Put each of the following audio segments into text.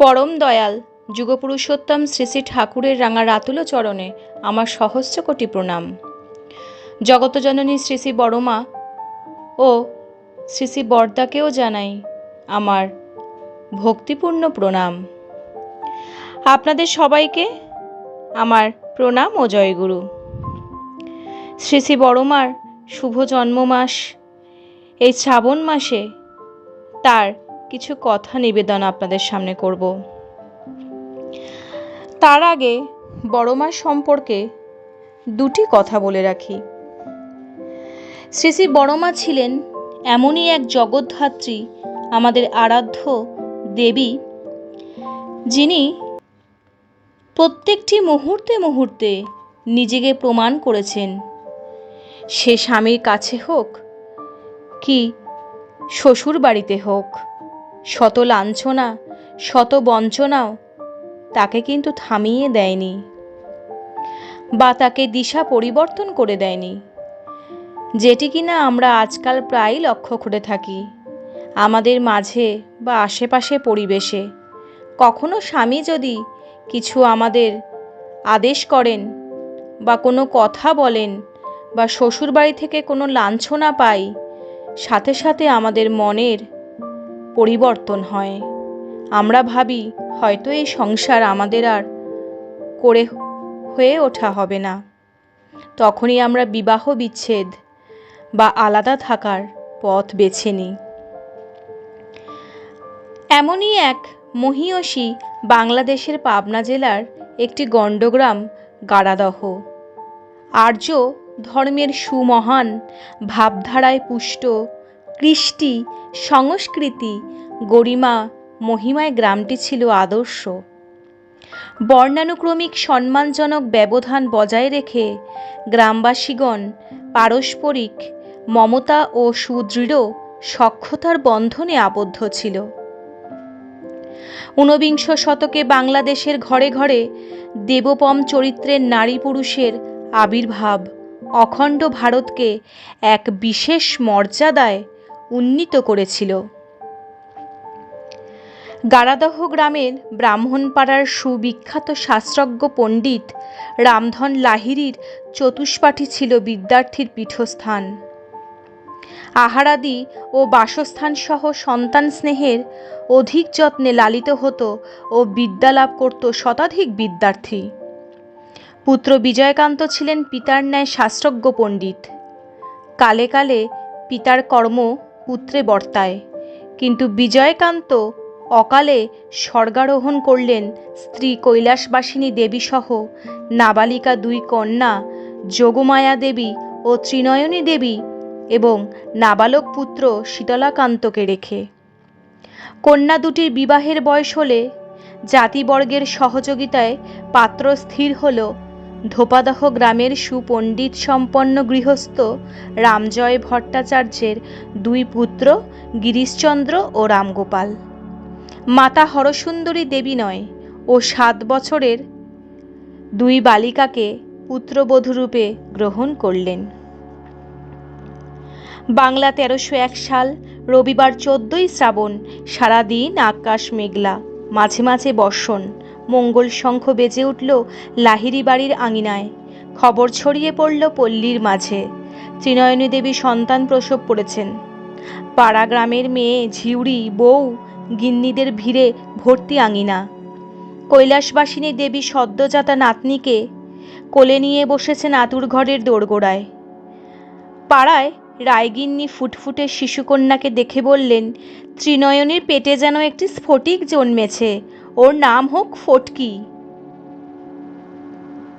পরম দয়াল, যুগপুরুষোত্তম শ্রী শ্রী ঠাকুরের রাঙা রাতুল চরণে আমার সহস্র কোটি প্রণাম। জগতজননী শ্রী শ্রী বড়মা ও শ্রী শ্রী বর্দাকেও জানাই আমার ভক্তিপূর্ণ প্রণাম। আপনাদের সবাইকে আমার প্রণাম ও জয়গুরু। শ্রী শ্রী বড়মার শুভ জন্মমাস, এই শ্রাবণ মাসে তার কিছু কথা নিবেদন আপনাদের সামনে করব। তার আগে বড়মা সম্পর্কে দুটি কথা বলে রাখি। শ্রী শ্রী বড়মা ছিলেন এমনই এক জগদ্ধাত্রী, আমাদের আরাধ্য দেবী, যিনি প্রত্যেকটি মুহূর্তে মুহূর্তে নিজেকে প্রমাণ করেছেন। সে স্বামীর কাছে হোক কি শ্বশুর বাড়িতে হোক শত লাঞ্ছনা, শত বঞ্চনাও তাকে কিন্তু থামিয়ে দেয়নি বা তাকে দিশা পরিবর্তন করে দেয়নি। যেটি কিনা আমরা আজকাল প্রায়ই লক্ষ্য করে থাকি। আমাদের মাঝে বা আশেপাশে পরিবেশে কখনো স্বামী যদি কিছু আমাদের আদেশ করেন বা কোনো কথা বলেন বা শ্বশুরবাড়ি থেকে কোনো লাঞ্ছনা পাই, সাথে সাথে আমাদের মনের পরিবর্তন হয়। আমরা ভাবি, হয়তো এই সংসার আমাদের আর করে হয়ে ওঠা হবে না। তখনই আমরা বিবাহ বিচ্ছেদ বা আলাদা থাকার পথ বেছে নিই। এমনই এক মহিয়সী বাংলাদেশের পাবনা জেলার একটি গণ্ডগ্রাম গাড়াদহ। আর্য ধর্মের সুমহান ভাবধারায় পুষ্ট কৃষ্টি, সংস্কৃতি, গরিমা, মহিমায় গ্রামটি ছিল আদর্শ। বর্ণানুক্রমিক সম্মানজনক ব্যবধান বজায় রেখে গ্রামবাসীগণ পারস্পরিক মমতা ও সুদৃঢ় সক্ষতার বন্ধনে আবদ্ধ ছিল। ঊনবিংশ শতকে বাংলাদেশের ঘরে ঘরে দেবপম চরিত্রের নারী পুরুষের আবির্ভাব, অখণ্ড ভারতকে এক বিশেষ মর্যাদায় উন্নীত করেছিল। গারাদহ গ্রামের ব্রাহ্মণপাড়ার সুবিখ্যাত শাস্ত্রজ্ঞ পণ্ডিত রামধন লাহিড়ির চতুষ্পাঠী ছিল বিদ্যার্থীর পীঠস্থান। আহারাদি ও বাসস্থান সহ সন্তান স্নেহের অধিক যত্নে লালিত হতো ও বিদ্যালাভ করত শতাধিক বিদ্যার্থী। পুত্র বিজয়কান্ত ছিলেন পিতার ন্যায় শাস্ত্রজ্ঞ পণ্ডিত। কালে কালে পিতার কর্ম পুত্রে বর্তায়। কিন্তু বিজয়কান্ত অকালে স্বর্গারোহণ করলেন স্ত্রী কৈলাসবাসিনী দেবীসহ নাবালিকা দুই কন্যা, যোগমায়া দেবী ও ত্রিনয়নী দেবী এবং নাবালক পুত্র শীতলাকান্তকে রেখে। কন্যা দুটির বিবাহের বয়স হলে জাতিবর্গের সহযোগিতায় পাত্র স্থির হল ধোপাদহ গ্রামের সুপণ্ডিত সম্পন্ন গৃহস্থ রামজয় ভট্টাচার্যের দুই পুত্র গিরিশচন্দ্র ও রামগোপাল। মাতা হরসুন্দরী দেবী নয় ও সাত বছরের দুই বালিকাকে পুত্রবধূরূপে গ্রহণ করলেন। বাংলা তেরোশো এক সাল রবিবার চোদ্দই শ্রাবণ সারাদিন আকাশ মেঘলা, মাঝে মাঝে বর্ষণ। মঙ্গল শঙ্খ বেজে উঠল লাহিরি বাড়ির আঙিনায়। খবর ছড়িয়ে পড়ল পল্লীর মাঝে। ত্রিনয়নী দেবী সন্তান প্রসব করেছেন। পাড়া গ্রামের মেয়ে, ঝিউড়ি, বউ, গিন্নিদের ভিড়ে ভর্তি আঙিনা। কৈলাসবাসিনী দেবী সদ্যজাতা নাতনিকে কোলে নিয়ে বসেছেন আতুর ঘরের দোরগোড়ায়। পাড়ায় রায়গিন্নি ফুটফুটে শিশুকন্যাকে দেখে বললেন, ত্রিনয়নীর পেটে যেন একটি স্ফটিক জন্মেছে ওর নাম হোক ফটকি।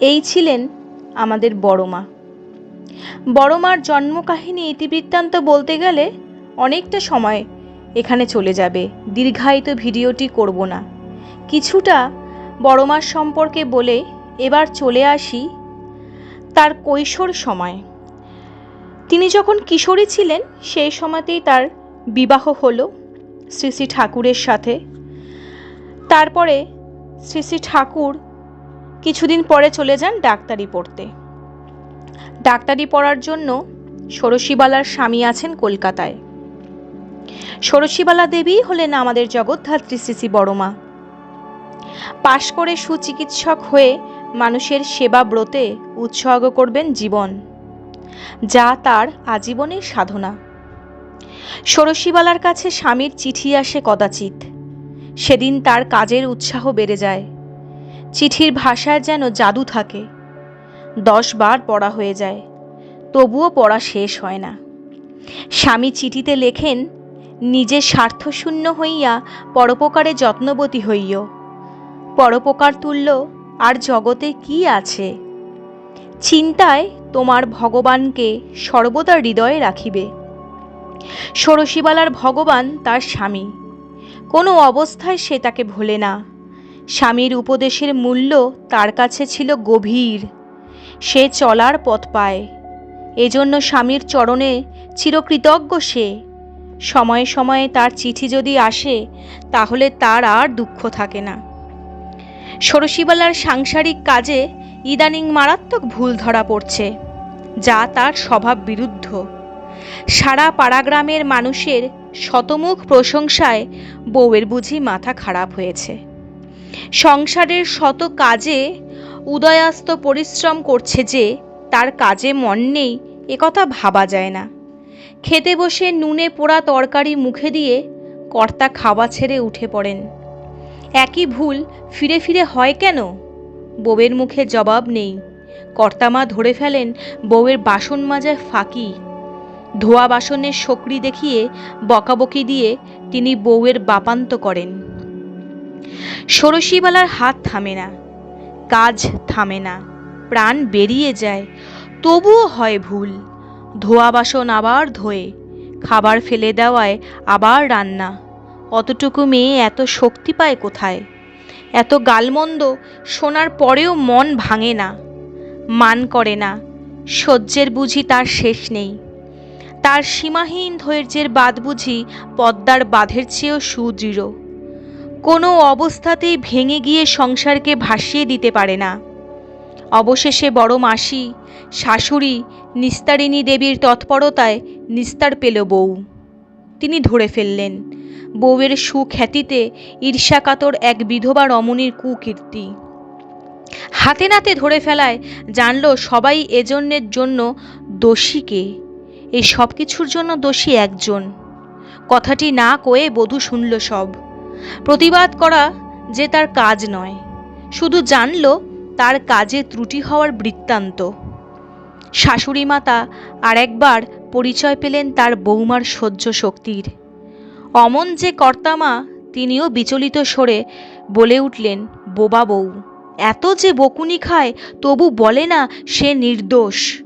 এই ছিলেন আমাদের বড়মা। বড়মার জন্মকাহিনী ইতিবৃত্তান্ত বলতে গেলে অনেকটা সময় এখানে চলে যাবে, দীর্ঘায়িত ভিডিওটি করব না। কিছুটা বড়মার সম্পর্কে বলে এবার চলে আসি তার কৈশোর সময়। তিনি যখন কিশোরী ছিলেন, সেই সময়তেই তার বিবাহ হলো শ্রী শ্রী ঠাকুরের সাথে। তারপরে শ্রী শ্রী ঠাকুর কিছুদিন পরে চলে যান ডাক্তারি পড়তে। ডাক্তারি পড়ার জন্য ষোড়শীবালার স্বামী আছেন কলকাতায়। ষোড়শীবালা দেবী হলেন আমাদের জগদ্ধাত্রী শ্রী বড়মা। পাশ করে সুচিকিৎসক হয়ে মানুষের সেবা ব্রতে উৎসর্গ করবেন জীবন, যা তার আজীবনের সাধনা। ষোড়শীবালার কাছে স্বামীর চিঠি আসে কদাচিৎ। সেদিন তার কাজের উৎসাহ বেড়ে যায়। চিঠির ভাষায় যেন জাদু থাকে। দশ বার পড়া হয়ে যায়, তবুও পড়া শেষ হয় না। স্বামী চিঠিতে লেখেন নিজে স্বার্থশূন্য হইয়া পরোপকারে যত্নবতী হইও। পরোপকার তুল্য আর জগতে কি আছে? চিন্তায় তোমার ভগবানকে সর্বদা হৃদয়ে রাখিবে। ষোড়শীবালার ভগবান তার স্বামী। কোনো অবস্থায় সে তাকে ভোলে না। স্বামীর উপদেশের মূল্য তার কাছে ছিল গভীর। সে চলার পথ পায়। এজন্য স্বামীর চরণে চিরকৃতজ্ঞ সে। সময়ে সময়ে তার চিঠি যদি আসে, তাহলে তার আর দুঃখ থাকে না। ষোড়শীবালার সাংসারিক কাজে ইদানিং মারাত্মক ভুল ধরা পড়ছে, যা তার স্বভাব বিরুদ্ধ সারা পাড়াগ্রামের মানুষের শতমুখ প্রশংসায় বউয়ের বুঝি মাথা খারাপ হয়েছে। সংসারের শত কাজে উদয়াস্ত পরিশ্রম করছে যে, তার কাজে মন নেই একথা ভাবা যায় না। খেতে বসে নুনে পোড়া তরকারি মুখে দিয়ে কর্তা খাওয়া ছেড়ে উঠে পড়েন। একই ভুল ফিরে ফিরে হয় কেন? বউয়ের মুখে জবাব নেই। কর্তামা ধরে ফেলেন, বউয়ের বাসন মাজায় ফাঁকি। ধোয়া বাসনের শকরি দেখিয়ে বকাবকি দিয়ে তিনি বউয়ের বাপান্ত করেন। ষোড়শীবালার হাত থামে না, কাজ থামে না, প্রাণ বেরিয়ে যায়, তবুও হয় ভুল। ধোয়া বাসন আবার ধোয়ে, খাবার ফেলে দেওয়ায় আবার রান্না, অতটুকু মেয়ে এত শক্তি পায় কোথায়? এত গালমন্দ শোনার পরেও মন ভাঙে না, মান করে না, সহ্যের বুঝি তার শেষ নেই। তার সীমাহীন ধৈর্যের বাদ বুঝি পদ্মার বাঁধের চেয়েও সুদৃঢ়। কোনো অবস্থাতেই ভেঙে গিয়ে সংসারকে ভাসিয়ে দিতে পারে না। অবশেষে বড় মাসি, শাশুড়ি, নিস্তারিণী দেবীর তৎপরতায় নিস্তার পেল বউ। তিনি ধরে ফেললেন, বউয়ের সুখ্যাতিতে ঈর্ষাকাতর এক বিধবা রমণীর কুকীর্তি। হাতে নাতে ধরে ফেলায় জানল সবাই এজন্যের জন্য দোষীকে এই সব কিছুর জন্য দোষী একজন। কথাটি না কয়ে বধূ শুনল সব। প্রতিবাদ করা যে তার কাজ নয়, শুধু জানল তার কাজে ত্রুটি হওয়ার বৃত্তান্ত। শাশুড়ি মাতা আর একবার পরিচয় পেলেন তার বৌমার সহ্য শক্তির। অমন যে কর্তামা তিনিও বিচলিত সরে বলে উঠলেন, বোবা বউ, এত যে বকুনি খায়, তবু বলে না সে নির্দোষ।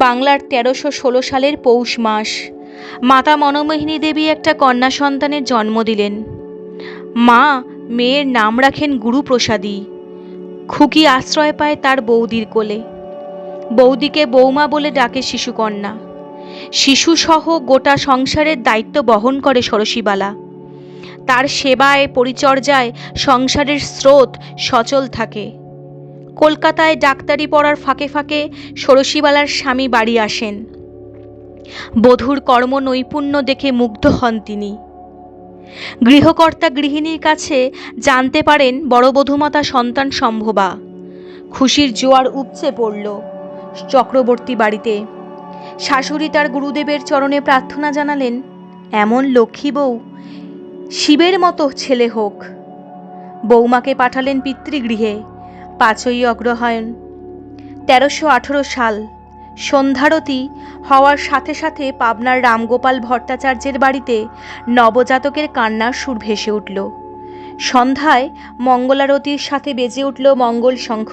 বাংলার তেরোশো ষোলো সালের পৌষ মাস। মাতা মনমোহিনী দেবী একটা কন্যা সন্তানের জন্ম দিলেন। মা, মেয়ের নাম রাখেন গুরুপ্রসাদী। খুকি আশ্রয় পায় তার বৌদির কোলে। বৌদিকে বৌমা বলে ডাকে শিশুকন্যা। শিশুসহ গোটা সংসারের দায়িত্ব বহন করে ষোড়শীবালা তার সেবায়, পরিচর্যায় সংসারের স্রোত সচল থাকে। কলকাতায় ডাক্তারি পড়ার ফাঁকে ফাঁকে ষোড়শীবালার স্বামী বাড়ি আসেন। বধূর কর্ম নৈপুণ্য দেখে মুগ্ধ হন তিনি। গৃহকর্তা গৃহিণীর কাছে জানতে পারেন বড় বধূমাতা সন্তান সম্ভবা। খুশির জোয়ার উপচে পড়ল চক্রবর্তী বাড়িতে। শাশুড়ি তার গুরুদেবের চরণে প্রার্থনা জানালেন, এমন লক্ষ্মী বউ শিবের মতো ছেলে হোক। বৌমাকে পাঠালেন পিতৃগৃহে। পাঁচই অগ্রহায়ণ। তেরোশো আঠেরো সাল। সন্ধ্যারতি হওয়ার সাথে সাথে পাবনার রামগোপাল ভট্টাচার্যের বাড়িতে নবজাতকের কান্নার সুর ভেসে উঠল। সন্ধ্যায় মঙ্গলারতির সাথে বেজে উঠল মঙ্গল শঙ্খ।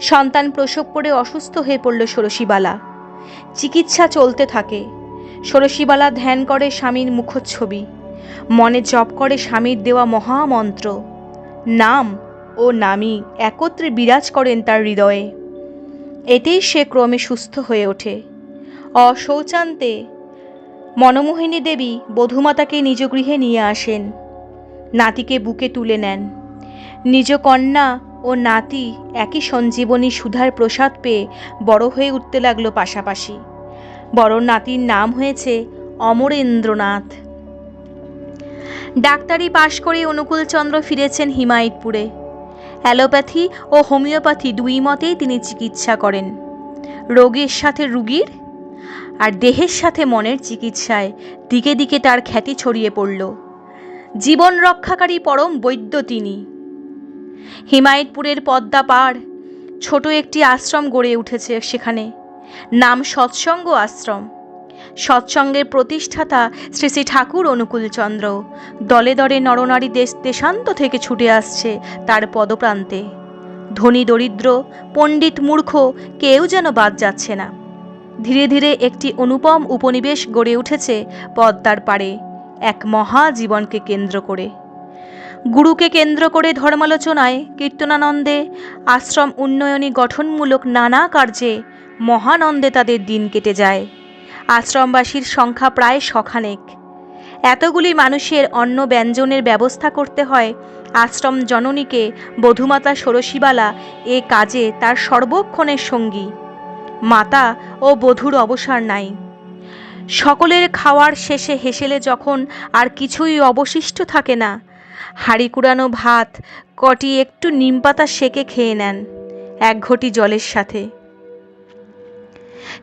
সন্তান প্রসব করে অসুস্থ হয়ে পড়ল ষোড়শীবালা চিকিৎসা চলতে থাকে। ষোড়শীবালা ধ্যান করে স্বামীর মুখচ্ছবি। মনে জপ করে স্বামীর দেওয়া মহামন্ত্র। নাম ও নামী একত্রে বিরাজ করেন তার হৃদয়ে। এতেই সে ক্রমে সুস্থ হয়ে ওঠে। অশৌচান্তে মনমোহিনী দেবী বধূমাতাকে নিজ গৃহে নিয়ে আসেন। নাতিকে বুকে তুলে নেন। নিজ কন্যা ও নাতি একই সঞ্জীবনী সুধার প্রসাদ পেয়ে বড় হয়ে উঠতে লাগল পাশাপাশি। বড় নাতির নাম হয়েছে অমরেন্দ্রনাথ। ডাক্তারি পাশ করে অনুকূলচন্দ্র ফিরেছেন হিমায়তপুরে। অ্যালোপ্যাথি ও হোমিওপ্যাথি দুই মতেই তিনি চিকিৎসা করেন। রোগের সাথে রুগীর আর দেহের সাথে মনের চিকিৎসায় দিকে দিকে তার খ্যাতি ছড়িয়ে পড়ল। জীবন রক্ষাকারী পরম বৈদ্য তিনি। হিমায়তপুরের পদ্মা পাড়, ছোট একটি আশ্রম গড়ে উঠেছে সেখানে। নাম সৎসঙ্গ আশ্রম। সৎসঙ্গের প্রতিষ্ঠাতা শ্রী শ্রী ঠাকুর অনুকূলচন্দ্র দলে দলে নরনারী দেশ দেশান্ত থেকে ছুটে আসছে তার পদপ্রান্তে। ধনী দরিদ্র, পণ্ডিত মূর্খ কেউ যেন বাদ যাচ্ছে না। ধীরে ধীরে একটি অনুপম উপনিবেশ গড়ে উঠেছে পদ্মার পাড়ে, এক মহা জীবনকে কেন্দ্র করে। গুরুকে কেন্দ্র করে ধর্মালোচনায়, কীর্তনানন্দে, আশ্রম উন্নয়নী গঠনমূলক নানা কার্যে মহানন্দে তাদের দিন কেটে যায়। আশ্রমবাসীর সংখ্যা প্রায় শখানেক। এতগুলি মানুষের অন্ন ব্যঞ্জনের ব্যবস্থা করতে হয় আশ্রম জননীকে বধুমাতা ষোড়শীবালা এ কাজে তার সর্বক্ষণের সঙ্গী। মাতা ও বধুর অবসর নাই। সকলের খাওয়ার শেষে হেসেলে যখন আর কিছুই অবশিষ্ট থাকে না, হাঁড়ি কুড়ানো ভাত, কটি একটু নিমপাতা সেকে খেয়ে নেন, এক ঘটি জলের সাথে।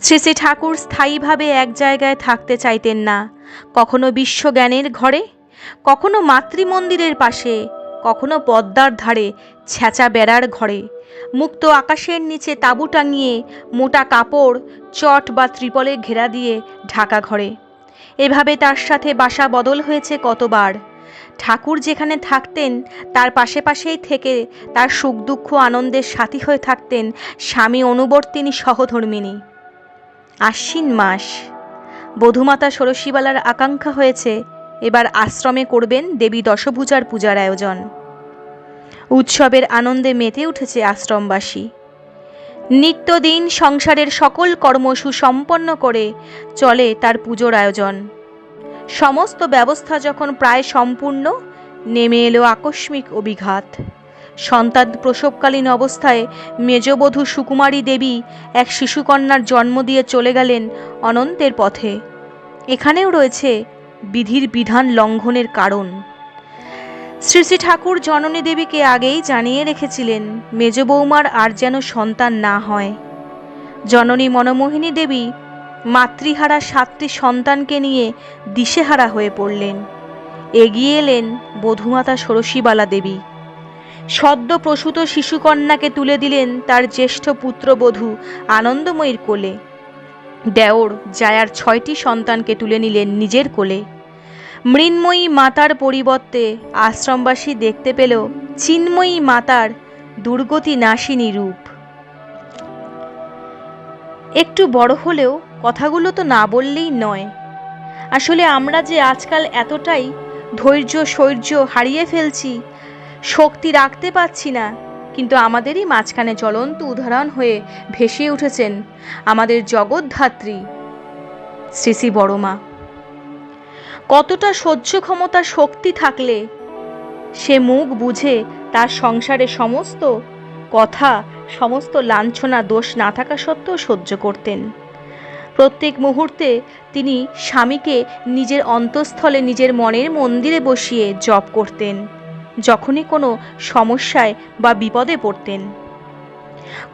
শ্রী শ্রী ঠাকুর স্থায়ীভাবে এক জায়গায় থাকতে চাইতেন না। কখনো বিশ্বজ্ঞানের ঘরে, কখনো মাতৃমন্দিরের পাশে, কখনো পদ্মার ধারে ছ্যাঁচা বেড়ার ঘরে। মুক্ত আকাশের নিচে তাঁবু টাঙিয়ে, মোটা কাপড়, চট বা ত্রিপলে ঘেরা দিয়ে ঢাকা ঘরে। এভাবে তার সাথে বাসা বদল হয়েছে কতবার। ঠাকুর যেখানে থাকতেন, তার পাশে পাশেই থেকে তার সুখ দুঃখ আনন্দের সাথী হয়ে থাকতেন স্বামী অনুবর্তিনী সহধর্মিনী। আশ্বিন মাস। বধূমাতা ষোড়শীবালার আকাঙ্ক্ষা হয়েছে, এবার আশ্রমে করবেন দেবী দশভূজার পূজার আয়োজন। উৎসবের আনন্দে মেতে উঠেছে আশ্রমবাসী। নিত্যদিন সংসারের সকল কর্ম সুসম্পন্ন করে চলে তার পুজোর আয়োজন। সমস্ত ব্যবস্থা যখন প্রায় সম্পূর্ণ, নেমে এলো আকস্মিক অভিঘাত। সন্তান প্রসবকালীন অবস্থায় মেজবধূ সুকুমারী দেবী এক শিশুকন্যার জন্ম দিয়ে চলে গেলেন অনন্তের পথে। এখানেও রয়েছে বিধির বিধান লঙ্ঘনের কারণ। শ্রী শ্রী ঠাকুর জননী দেবীকে আগেই জানিয়ে রেখেছিলেন মেজ বৌমার আর যেন সন্তান না হয়। জননী মনমোহিনী দেবী মাতৃহারা সাতটি সন্তানকে নিয়ে দিশেহারা হয়ে পড়লেন। এগিয়ে এলেন বধূমাতা ষোড়শীবালা দেবী। সদ্য প্রসূত শিশুকন্যাকে তুলে দিলেন তার জ্যেষ্ঠ পুত্রবধূ আনন্দময়ীর কোলে। দেওর জায়ার ছয়টি সন্তানকে তুলে নিলেন নিজের কোলে। মৃন্ময়ী মাতার পরিবর্তে আশ্রমবাসী দেখতে পেল চিন্ময়ী মাতার দুর্গতি নাশিনী রূপ। একটু বড় হলেও কথাগুলো তো না বললেই নয়। আসলে আমরা যে আজকাল এতটাই ধৈর্য শৌর্য হারিয়ে ফেলছি শক্তি রাখতে পারছি না। কিন্তু আমাদেরই মাঝখানে জ্বলন্ত উদাহরণ হয়ে ভেসে উঠেছেন আমাদের জগৎধাত্রী শ্রী শ্রী বড়মা। কতটা সহ্য ক্ষমতা শক্তি থাকলে সে মুখ বুঝে তার সংসারে সমস্ত কথা, সমস্ত লাঞ্ছনা, দোষ না থাকা সত্ত্বেও সহ্য করতেন। প্রত্যেক মুহূর্তে তিনি স্বামীকে নিজের অন্তঃস্থলে, নিজের মনের মন্দিরে বসিয়ে জপ করতেন। যখনই কোনো সমস্যায় বা বিপদে পড়তেন।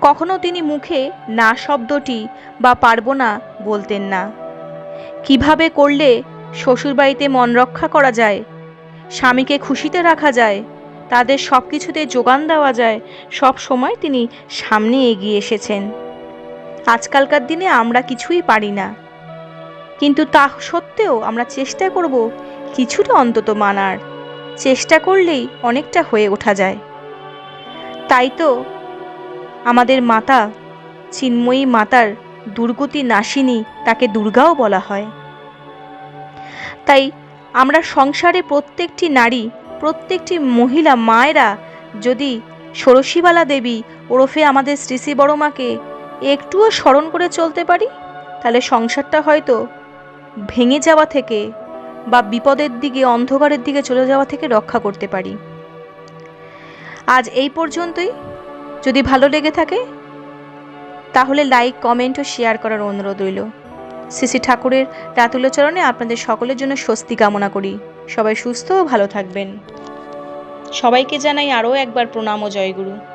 কখনো তিনি মুখে না শব্দটি বা পারব না বলতেন না। কীভাবে করলে শ্বশুরবাড়িতে মন রক্ষা করা যায়, স্বামীকে খুশিতে রাখা যায়, তাদের সব কিছুতে যোগান দেওয়া যায়, সব সময় তিনি সামনে এগিয়ে এসেছেন। আজকালকার দিনে আমরা কিছুই পারি না। কিন্তু তা সত্ত্বেও আমরা চেষ্টা করব কিছুটা অন্তত মানার। চেষ্টা করলেই অনেকটা হয়ে ওঠা যায়। তাই তো আমাদের মাতা, চিন্ময়ী মাতার দুর্গতি নাশিনী তাকে দুর্গাও বলা হয়। তাই আমরা সংসারে প্রত্যেকটি নারী, প্রত্যেকটি মহিলা মায়েরা যদি ষোড়শীবালা দেবী ওরফে আমাদের শ্রী বড়মাকে একটুও স্মরণ করে চলতে পারি? তাহলে সংসারটা হয়তো ভেঙে যাওয়া থেকে বা বিপদের দিকে, অন্ধকারের দিকে চলে যাওয়া থেকে রক্ষা করতে পারি। আজ এই পর্যন্তই। যদি ভালো লেগে থাকে, তাহলে লাইক কমেন্ট ও শেয়ার করার অনুরোধ রইল। শ্রী ঠাকুরের রাতুল্য চরণে আপনাদের সকলের জন্য স্বস্তি কামনা করি। সবাই সুস্থ ও ভালো থাকবেন। সবাইকে জানাই আরও একবার প্রণাম ও জয়গুরু।